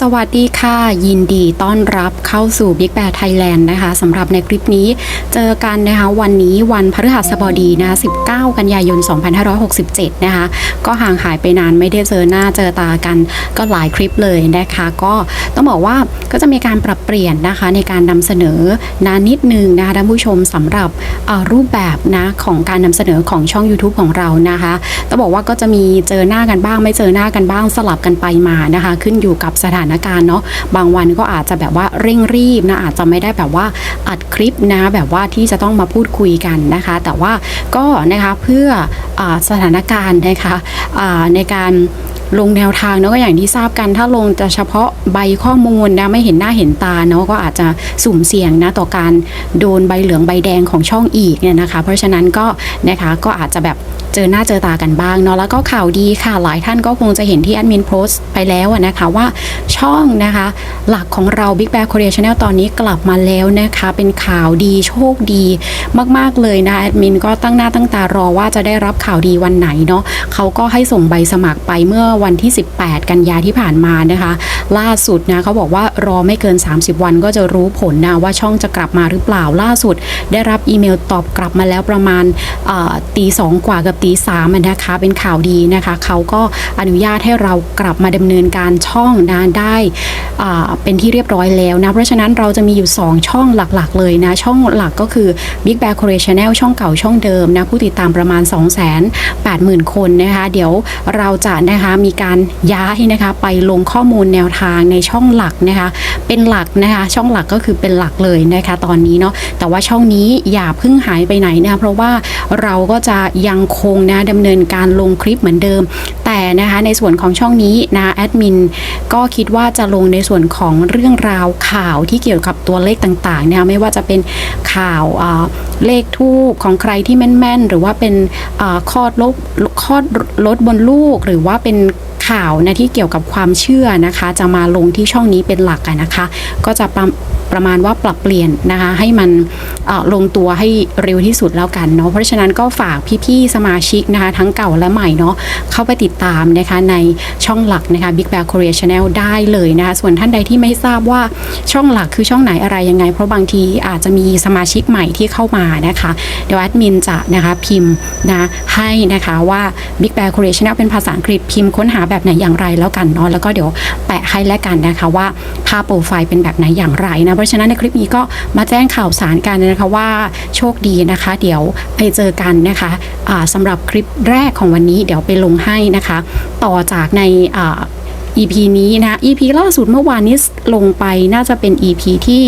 สวัสดีค่ะ ยินดีต้อนรับเข้าสู่ Big Bear Thailand นะคะสำหรับในคลิปนี้เจอกันนะคะวันนี้วันพฤหัสบดีนะ19 กันยายน 2567 นะคะก็ห่างหายไปนานไม่ได้เจอหน้าเจอตากันก็หลายคลิปเลยนะคะ ก็ต้องบอกว่าก็จะมีการปรับเปลี่ยนนะคะในการนำเสนอนานิดนึงนะคะท่านผู้ชมสำหรับรูปแบบนะของการนำเสนอของช่อง YouTube ของเรานะคะต้องบอกว่าก็จะมีเจอหน้ากันบ้าง ไม่เจอหน้ากันบ้างสลับกันไปมานะคะ ขึ้นอยู่กับสถานถานการณ์เนาะบางวันก็อาจจะแบบว่าเร่งรีบนะอาจจะไม่ได้แบบว่าอัดคลิปนะแบบว่าที่จะต้องมาพูดคุยกันนะคะ แต่ว่าก็นะคะเพื่ออสถานการณ์นะคะในการ ลงแนวทางเนาะก็อย่างที่ทราบกันถ้าลงแต่เฉพาะใบข้อมูลนะไม่เห็นหน้าเห็นตาเนาะก็อาจจะสุ่มเสี่ยงนะต่อการโดนใบเหลืองใบแดงของช่องอีกเนี่ยนะคะ เพราะฉะนั้นก็นะคะก็อาจจะแบบเจอหน้าเจอตากันบ้างเนาะแล้วก็ข่าวดีค่ะหลายท่านก็คงจะเห็นที่แอดมินโพสต์ไปแล้วนะคะว่าช่องนะคะหลักของเรา Big Bear Korea Channel ตอนนี้กลับมาแล้วนะคะเป็นข่าวดีโชคดีมาก ๆ เลยนะแอดมินก็ตั้งหน้าตั้งตารอว่าจะได้รับข่าวดีวันไหนเนาะเขาก็ให้ส่งใบสมัครไปเมื่อวันที่ 18 กันยาที่ผ่านมานะคะ ล่าสุดนะเขาบอกว่ารอไม่เกิน 30 วันก็จะรู้ผลนะว่าช่องจะกลับมาหรือเปล่าล่าสุด ได้รับอีเมลตอบกลับมาแล้วประมาณตีสองกว่ากับตีสามนะคะเป็นข่าวดีนะคะเขาก็อนุญาตให้เรากลับมาดำเนินการช่องนะได้เป็นที่เรียบร้อยแล้วนะเพราะฉะนั้นเราจะมีอยู่ 2 ช่องหลักๆเลยนะ ช่องหลักก็คือ Big Bear Korea Channel ช่องเก่าช่องเดิมนะผู้ติดตามประมาณ 2 8 0 0 0 0 คนนะคะ เดี๋ยวเราจะนะคะมีีการย้ายนะคะไปลงข้อมูลแนวทางในช่องหลักนะคะ เป็นหลักนะคะ ช่องหลักก็คือเป็นหลักเลยนะคะ ตอนนี้เนาะแต่ว่าช่องนี้อย่าเพิ่งหายไปไหนนะคะเพราะว่าเราก็จะยังคงนะดำเนินการลงคลิปเหมือนเดิม แต่นะคะในส่วนของช่องนี้นะแอดมินก็คิดว่าจะลงในส่วนของเรื่องราวข่าวที่เกี่ยวกับตัวเลขต่างๆนะคะไม่ว่าจะเป็นข่าวเลขทูปของใครที่แม่นๆ หรือว่าเป็นคลอดลบคลอดลดบนลูกหรือว่าเป็นข่าวนะที่เกี่ยวกับความเชื่อนะคะ จะมาลงที่ช่องนี้เป็นหลักนะคะ ก็จะประ ประมาณว่าปรับเปลี่ยนนะคะให้มันลงตัวให้เร็วที่สุดแล้วกันเนาะเพราะฉะนั้นก็ฝากพี่ๆสมาชิกนะคะทั้งเก่าและใหม่เนาะเข้าไปติดตามนะคะในช่องหลักนะคะ Big Bear Korea Channel ได้เลยนะคะส่วนท่านใดที่ไม่ทราบว่าช่องหลักคือช่องไหนอะไรยังไง เพราะบางทีอาจจะมีสมาชิกใหม่ที่เข้ามานะคะเดี๋ยวแอดมินจะนะคะพิมพ์นะให้นะคะว่า Big Bear Korea Channel เป็นภาษาอังกฤษพิมพ์ค้นหาแบบไหนอย่างไรแล้วกันเนาะแล้วก็เดี๋ยวแปะให้แล้วกันนะคะว่าภาพโปรไฟล์เป็นแบบไหนอย่างไรนะเพราะฉะนั้นในคลิปนี้ก็มาแจ้งข่าวสารกันนะคะว่าโชคดีนะคะ เดี๋ยวไปเจอกันนะคะะสำหรับคลิปแรกของวันนี้เดี๋ยวไปลงให้นะคะ ต่อจากใน EP นี้นะ EP ล่าสุดเมื่อวานนี้ลงไปน่าจะเป็น EP ที่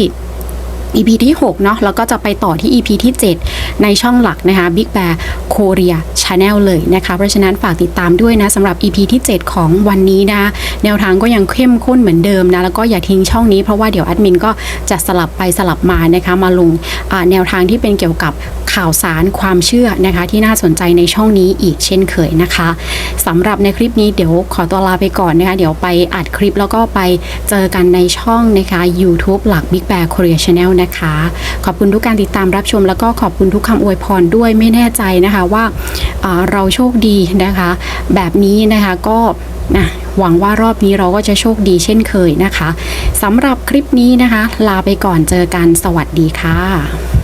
EP ที่ 6 เนาะแล้วก็จะไปต่อที่ EP ที่ 7 ในช่องหลักนะคะ Big Bear Korea Channel เลยนะคะ เพราะฉะนั้นฝากติดตามด้วยนะสำหรับ EP ที่ 7 ของวันนี้นะแนวทางก็ยังเข้มข้นเหมือนเดิมนะแล้วก็อย่าทิ้งช่องนี้เพราะว่าเดี๋ยวแอดมินก็จะสลับไปสลับมานะคะมาลงแนวทางที่เป็นเกี่ยวกับข่าวสารความเชื่อนะคะ ที่น่าสนใจในช่องนี้อีกเช่นเคยนะคะสำหรับในคลิปนี้เดี๋ยวขอตัวลาไปก่อนนะคะ เดี๋ยวไปอัดคลิปแล้วก็ไปเจอกันในช่องนะคะ YouTube หลัก Big Bear Korea Channel นะคะ ขอบคุณทุกการติดตามรับชมแล้วก็ขอบคุณทุกคำอวยพรด้วยไม่แน่ใจนะคะว่าอ่าเราโชคดีนะคะ แบบนี้นะคะก็นะหวังว่ารอบนี้เราก็จะโชคดีเช่นเคยนะคะสำหรับคลิปนี้นะคะ ลาไปก่อนเจอกันสวัสดีค่ะ